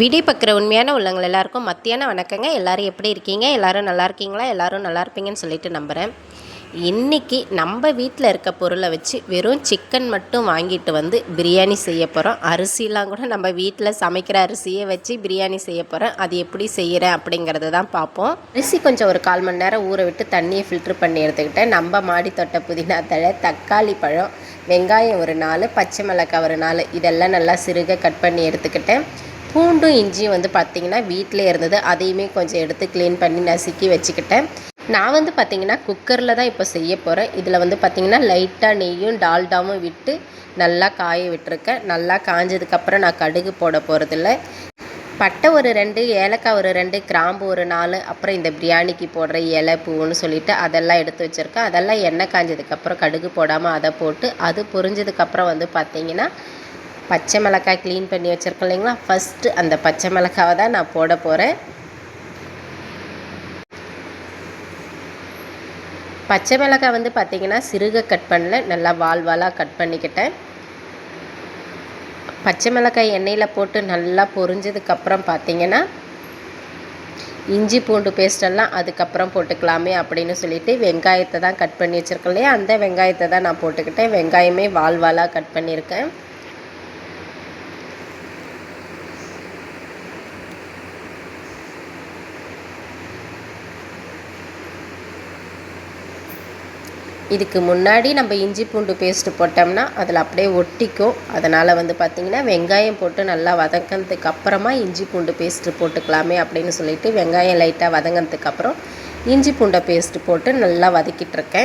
Video பார்க்குற உண்மையான உள்ளங்கள் எல்லாருக்கும் மத்தியான வணக்கங்க. எல்லோரும் எப்படி இருக்கீங்க? எல்லோரும் நல்லா இருக்கீங்களா? எல்லோரும் நல்லா இருப்பீங்கன்னு சொல்லிட்டு நம்புகிறேன் இன்றைக்கி நம்ம வீட்டில் இருக்க பொருளை வச்சு வெறும் சிக்கன் மட்டும் வாங்கிட்டு வந்து பிரியாணி செய்ய போகிறோம் அரிசிலாம் கூட நம்ம வீட்டில் சமைக்கிற அரிசியை வச்சு பிரியாணி செய்ய போகிறோம் அது எப்படி செய்கிறேன் அப்படிங்கிறத தான் பார்ப்போம். அரிசி கொஞ்சம் ஒரு கால் மணி நேரம் ஊற விட்டு தண்ணியை ஃபில்ட்ரு பண்ணி எடுத்துக்கிட்டேன். நம்ம மாடி தொட்ட புதினா தழை தக்காளி பழம் வெங்காயம் ஒரு நாலு பச்சை மிளகாய் ஒரு நாலு இதெல்லாம் நல்லா சிறுக கட் பண்ணி எடுத்துக்கிட்டேன். பூண்டும் இஞ்சியும் வந்து பார்த்திங்கன்னா வீட்டிலே இருந்தது. அதையுமே கொஞ்சம் எடுத்து க்ளீன் பண்ணி நசுக்கி வச்சுக்கிட்டேன். நான் வந்து பார்த்திங்கன்னா குக்கரில் தான் இப்போ செய்ய போகிறேன் இதில் வந்து பார்த்திங்கன்னா லைட்டாக நெய்யும் டால்டாவும் விட்டு நல்லா காய விட்டுருக்கேன். நல்லா காஞ்சதுக்கப்புறம் நான் கடுகு போட போகிறதில்ல பட்டை ஒரு ரெண்டு ஏலக்காய் ஒரு ரெண்டு கிராம்பு ஒரு நாலு அப்புறம் இந்த பிரியாணிக்கு போடுற இலை பூன்னு சொல்லிட்டு அதெல்லாம் எடுத்து வச்சுருக்கேன். அதெல்லாம் எண்ணெய் காஞ்சதுக்கப்புறம் கடுகு போடாமல் அதை போட்டு அது பொரிஞ்சதுக்கப்புறம் வந்து பார்த்திங்கன்னா பச்சை மிளகாய் க்ளீன் பண்ணி வச்சுருக்கோம் இல்லைங்களா? ஃபஸ்ட்டு அந்த பச்சை மிளகாவை தான் நான் போட போகிறேன் பச்சை மிளகாய் வந்து பார்த்திங்கன்னா சிறுக கட் பண்ணல நல்லா வால் வாலாக கட் பண்ணிக்கிட்டேன். பச்சை மிளகாய் எண்ணெயில் போட்டு நல்லா பொரிஞ்சதுக்கப்புறம் பார்த்திங்கன்னா இஞ்சி பூண்டு பேஸ்டெல்லாம் அதுக்கப்புறம் போட்டுக்கலாமே அப்படின்னு சொல்லிட்டு வெங்காயத்தை தான் கட் பண்ணி வச்சுருக்கேன் இல்லையா? அந்த வெங்காயத்தை தான் நான் போட்டுக்கிட்டேன். வெங்காயமே வால் வாலாக கட் பண்ணியிருக்கேன். இதுக்கு முன்னாடி நம்ம இஞ்சி பூண்டு பேஸ்ட்டு போட்டோம்னா அதில் அப்படியே ஒட்டிக்கும். அதனால் வந்து பார்த்திங்கன்னா வெங்காயம் போட்டு நல்லா வதங்கினதுக்கு அப்புறமா இஞ்சி பூண்டு பேஸ்ட்டு போட்டுக்கலாமே அப்படின்னு சொல்லிட்டு வெங்காயம் லைட்டாக வதங்கினதுக்கு அப்புறம் இஞ்சி பூண்டை பேஸ்ட்டு போட்டு நல்லா வதக்கிட்டு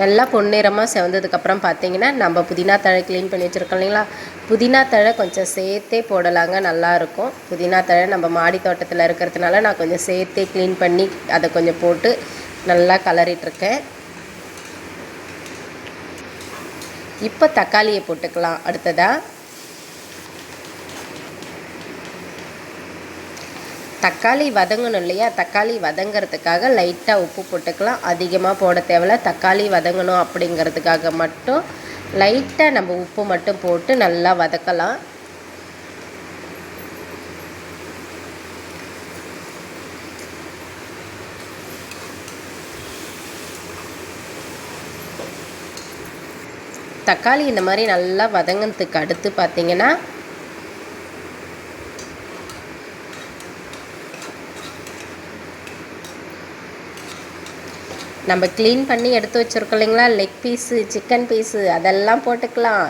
நல்லா பொன்னிறமாக செவந்ததுக்கப்புறம் பார்த்தீங்கன்னா நம்ம புதினா தழை க்ளீன் பண்ணி வச்சுருக்கோம் இல்லைங்களா? புதினா தழை கொஞ்சம் சேர்த்தே போடலாங்க நல்லாயிருக்கும். புதினா தழை நம்ம மாடி தோட்டத்தில் இருக்கிறதுனால நான் கொஞ்சம் சேர்த்தே க்ளீன் பண்ணி அதை கொஞ்சம் போட்டு நல்லா கலரிட்டுருக்கேன். இப்போ தக்காளியை போட்டுக்கலாம். அடுத்ததாக தக்காளி வதங்கணும் இல்லையா? தக்காளி வதங்கிறதுக்காக லைட்டாக உப்பு போட்டுக்கலாம். அதிகமாக போட தேவையில்ல. தக்காளி வதங்கணும் அப்படிங்கிறதுக்காக மட்டும் லைட்டாக நம்ம உப்பு மட்டும் போட்டு நல்லா வதக்கலாம். தக்காளி இந்த மாதிரி நல்லா வதங்கினதுக்கு அடுத்து பார்த்திங்கன்னா நம்ம க்ளீன் பண்ணி எடுத்து வச்சுருக்கோம் இல்லைங்களா? லெக் பீஸு சிக்கன் பீஸு அதெல்லாம் போட்டுக்கலாம்.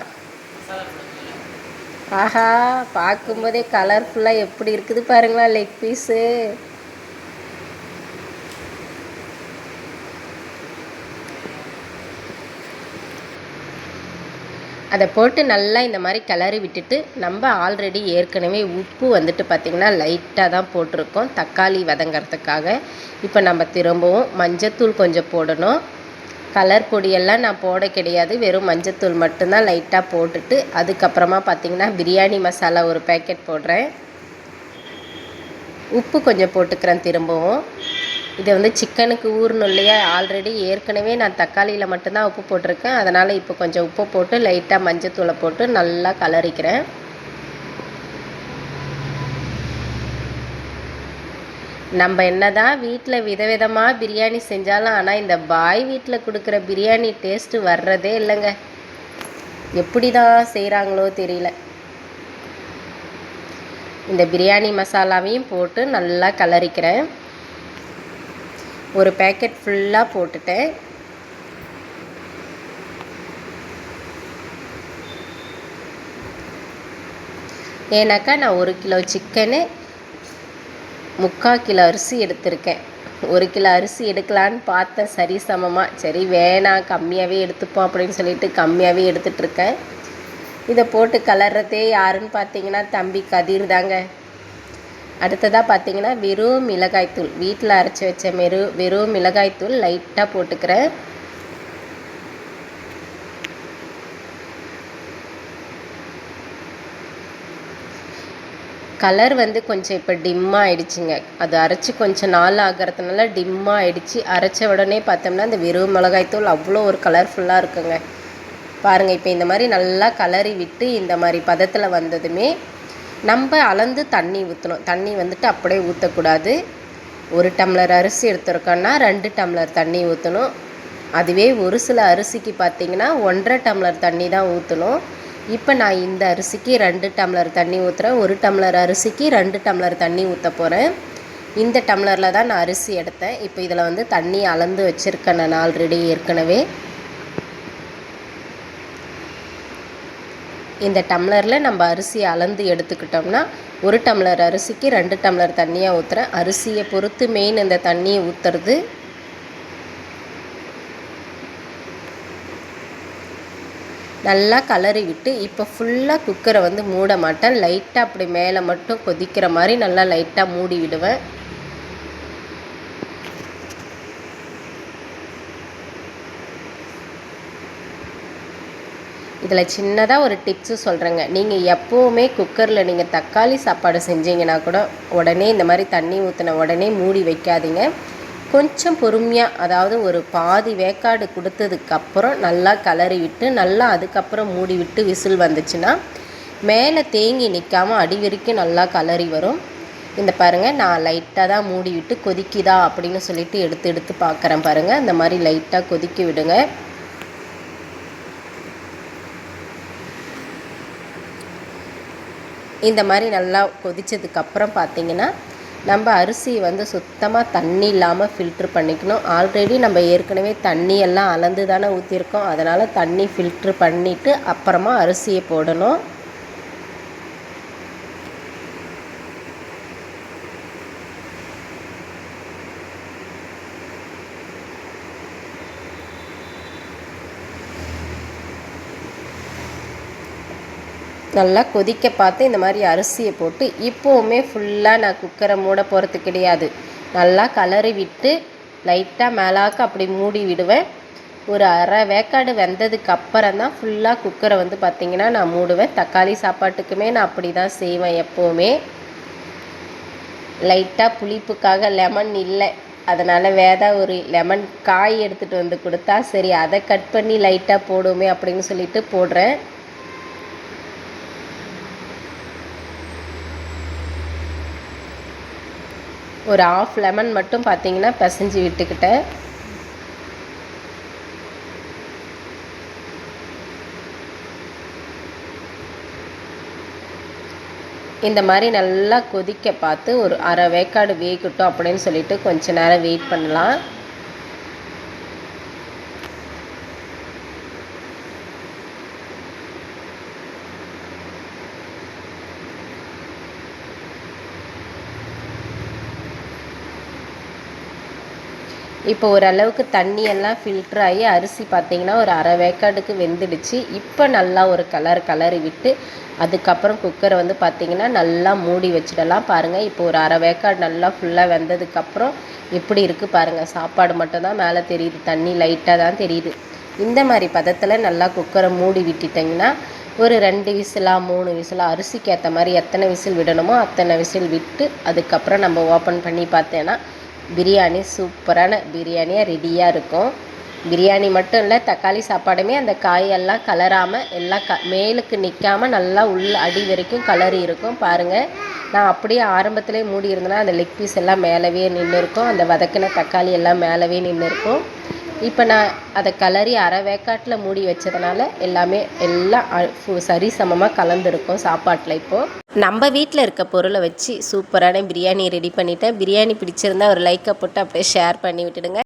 ஆஹா பார்க்கும்போதே கலர்ஃபுல்லாக எப்படி இருக்குது பாருங்களா லெக் பீஸு அதை போட்டு நல்லா இந்த மாதிரி கிளறி விட்டுட்டு நம்ம ஆல்ரெடி ஏற்கனவே உப்பு வந்துட்டு பார்த்திங்கன்னா லைட்டாக தான் போட்டிருக்கோம். தக்காளி வதங்கிறதுக்காக. இப்போ நம்ம திரும்பவும் மஞ்சத்தூள் கொஞ்சம் போடணும். கலர் பொடியெல்லாம் நான் போட கிடையாது. வெறும் மஞ்சத்தூள் மட்டும்தான் லைட்டாக போட்டுட்டு அதுக்கப்புறமா பார்த்திங்கன்னா பிரியாணி மசாலா ஒரு பேக்கெட் போடுறேன். உப்பு கொஞ்சம் போட்டுக்கிறேன் திரும்பவும். இதை வந்து சிக்கனுக்கு ஊறணும் இல்லையா? ஆல்ரெடி ஏற்கனவே நான் தக்காளியில் மட்டும்தான் உப்பு போட்டிருக்கேன். அதனால் இப்போ கொஞ்சம் உப்பு போட்டு லைட்டாக மஞ்சத்தூளை போட்டு நல்லா கலரிக்கிறேன். நம்ம என்ன தான் வீட்டில் விதவிதமாக பிரியாணி செஞ்சாலும் ஆனால் இந்த பாய் வீட்டில் கொடுக்குற பிரியாணி டேஸ்ட்டு வர்றதே இல்லைங்க. எப்படி தான் செய்கிறாங்களோ தெரியல. இந்த பிரியாணி மசாலாவையும் போட்டு நல்லா கலரிக்கிறேன். ஒரு பேக்கெட் ஃபுல்லாக போட்டுட்டேன் ஏன்னாக்கா நான் ஒரு கிலோ சிக்கனு முக்கால் கிலோ அரிசி எடுத்திருக்கேன். ஒரு கிலோ அரிசி எடுக்கலான்னு பார்த்தேன். சரி சமமாக சரி வேணாம். கம்மியாகவே எடுத்துப்போம் அப்படின்னு சொல்லிட்டு கம்மியாகவே எடுத்துகிட்ருக்கேன் இதை போட்டு கலர்றதே யாருன்னு பார்த்தீங்கன்னா தம்பி கதிர் தாங்க. அடுத்ததாக பார்த்தீங்கன்னா வெறும் மிளகாய்த்தூள் வீட்டில் அரைச்சி வச்ச மெரு வெறும் மிளகாய்த்தூள் லைட்டாக போட்டுக்கிறேன் கலர் வந்து கொஞ்சம் இப்போ டிம்மாக ஆயிடுச்சுங்க. அது அரைச்சி கொஞ்சம் நாள் ஆகிறதுனால டிம்மாக ஆயிடுச்சு. அரைச்ச உடனே பார்த்தோம்னா இந்த வெறும் மிளகாய்த்தூள் அவ்வளோ ஒரு கலர்ஃபுல்லாக இருக்குங்க. பாருங்கள் இப்போ இந்த மாதிரி நல்லா கலரி விட்டு இந்த மாதிரி பதத்தில் வந்ததுமே நம்ம அளந்து தண்ணி ஊற்றணும் தண்ணி வந்துட்டு அப்படியே ஊற்றக்கூடாது ஒரு டம்ளர் அரிசி எடுத்துருக்கோன்னா ரெண்டு டம்ளர் தண்ணி ஊற்றணும் அதுவே ஒரு சில அரிசிக்கு பார்த்தீங்கன்னா ஒன்றரை டம்ளர் தண்ணி தான் ஊற்றணும் இப்போ நான் இந்த அரிசிக்கு ரெண்டு டம்ளர் தண்ணி ஊற்றுறேன் ஒரு டம்ளர் அரிசிக்கு ரெண்டு டம்ளர் தண்ணி ஊற்ற போகிறேன் இந்த டம்ளரில் தான் நான் அரிசி எடுத்தேன். இப்போ இதில் வந்து தண்ணி அளந்து வச்சுருக்கேன் நான் ஆல்ரெடி ஏற்கனவே. இந்த டம்ளரில் நம்ம அரிசி அளந்து எடுத்துக்கிட்டோம்னா ஒரு டம்ளர் அரிசிக்கு ரெண்டு டம்ளர் தண்ணியாக ஊற்றுறேன் அரிசியை பொறுத்து மெயின் இந்த தண்ணியை ஊற்றுறது நல்லா கலரி விட்டு இப்போ ஃபுல்லாக குக்கரை வந்து மூட மாட்டேன். லைட்டாக அப்படி மேலே மட்டும் கொதிக்கிற மாதிரி நல்லா லைட்டாக மூடி விடுவேன் இதில் சின்னதாக ஒரு டிப்ஸு சொல்கிறேங்க நீங்கள் எப்போவுமே குக்கரில் நீங்கள் தக்காளி சாப்பாடு செஞ்சீங்கன்னா கூட உடனே இந்த மாதிரி தண்ணி ஊற்றின உடனே மூடி வைக்காதீங்க. கொஞ்சம் பொறுமையாக அதாவது ஒரு பாதி வேக்காடு கொடுத்ததுக்கப்புறம் நல்லா கலரி விட்டு நல்லா அதுக்கப்புறம் மூடி விட்டு விசில் வந்துச்சுன்னா மேலே தேங்கி நிற்காமல் அடி வரைக்கும் நல்லா கலரி வரும். இந்த பாருங்கள் நான் லைட்டாக தான் மூடி விட்டு கொதிக்குதா அப்படின்னு சொல்லிட்டு எடுத்து எடுத்து பார்க்குறேன் பாருங்கள் இந்த மாதிரி லைட்டாக கொதிக்க விடுங்க. இந்த மாதிரி நல்லா கொதித்ததுக்கப்புறம் பார்த்திங்கன்னா நம்ம அரிசி வந்து சுத்தமாக தண்ணி இல்லாமல் ஃபில்ட்ரு பண்ணிக்கணும். ஆல்ரெடி நம்ம ஏற்கனவே தண்ணி எல்லாம் அளந்து தானே ஊற்றிருக்கோம் அதனால் தண்ணி ஃபில்ட்ரு பண்ணிவிட்டு அப்புறமா அரிசியை போடணும். நல்லா கொதிக்க பார்த்து இந்த மாதிரி அரிசியை போட்டு இப்போவுமே ஃபுல்லாக நான் குக்கரை மூட போகிறது கிடையாது. நல்லா கலரி விட்டு லைட்டாக மேலாக்க அப்படி மூடி விடுவேன். ஒரு அரை வேக்காடு வெந்ததுக்கு அப்புறம் தான் ஃபுல்லாக குக்கரை வந்து பார்த்திங்கன்னா நான் மூடுவேன். தக்காளி சாப்பாட்டுக்குமே நான் அப்படி தான் செய்வேன் எப்போவுமே. லைட்டாக புளிப்புக்காக லெமன் இல்லை. அதனால் வேதா ஒரு லெமன் காய் எடுத்துகிட்டு வந்து கொடுத்தா சரி அதை கட் பண்ணி லைட்டாக போடுவோமே அப்படின்னு சொல்லிட்டு போடுறேன். ஒரு ஆஃப் லெமன் மட்டும் பார்த்தீங்கன்னா பிசைஞ்சு விட்டுக்கிட்டேன். இந்த மாதிரி நல்லா கொதிக்க பார்த்து ஒரு அரை வேக்காடு வேகட்டும் அப்படின்னு சொல்லிட்டு கொஞ்ச நேரம் வெயிட் பண்ணலாம். இப்போ ஓரளவுக்கு தண்ணி எல்லாம் ஃபில்ட்ரு ஆகி அரிசி பார்த்திங்கன்னா ஒரு அரை வேக்காடுக்கு வெந்துடுச்சு. இப்போ நல்லா ஒரு கலர் கலரி விட்டு அதுக்கப்புறம் குக்கரை வந்து பார்த்திங்கன்னா நல்லா மூடி வச்சிடலாம். பாருங்கள் இப்போ ஒரு அரை வேக்காடு நல்லா ஃபுல்லாக வெந்ததுக்கப்புறம் எப்படி இருக்குது பாருங்கள் சாப்பாடு மட்டும்தான் மேலே தெரியுது தண்ணி லைட்டாக தான் தெரியுது. இந்த மாதிரி பதத்தில் நல்லா குக்கரை மூடி விட்டுட்டிங்கன்னா ஒரு ரெண்டு விசிலாக மூணு விசிலாக அரிசிக்கு ஏற்ற மாதிரி எத்தனை விசில் விடணுமோ அத்தனை விசில் விட்டு அதுக்கப்புறம் நம்ம ஓப்பன் பண்ணி பார்த்தேன்னா பிரியாணி சூப்பரான பிரியாணியாக ரெடியாக இருக்கும். பிரியாணி மட்டும் இல்லை தக்காளி சாப்பாடுமே அந்த காயெல்லாம் கலராமல் எல்லாம் க மேலுக்கு நிற்காமல் நல்லா உள்ள அடி வரைக்கும் கலரி இருக்கும். பாருங்கள் நான் அப்படியே ஆரம்பத்திலே மூடி இருந்தேன்னா அந்த லெக் பீஸ் எல்லாம் மேலவே நின்று இருக்கும் அந்த வதக்கின தக்காளி எல்லாம் மேலவே நின்று இருக்கும் இப்போ நான் அதை கிளறி அரை வேக்காட்டில் மூடி வச்சதுனால எல்லாமே எல்லாம் சரி சமமாக கலந்துருக்கும் சாப்பாட்டில் இப்போது நம்ம வீட்டில் இருக்க பொருளை வச்சு சூப்பரான பிரியாணி ரெடி பண்ணிட்டேன். பிரியாணி பிடிச்சிருந்தா ஒரு லைக்கை போட்டு அப்படியே ஷேர் பண்ணி விட்டுடுங்க.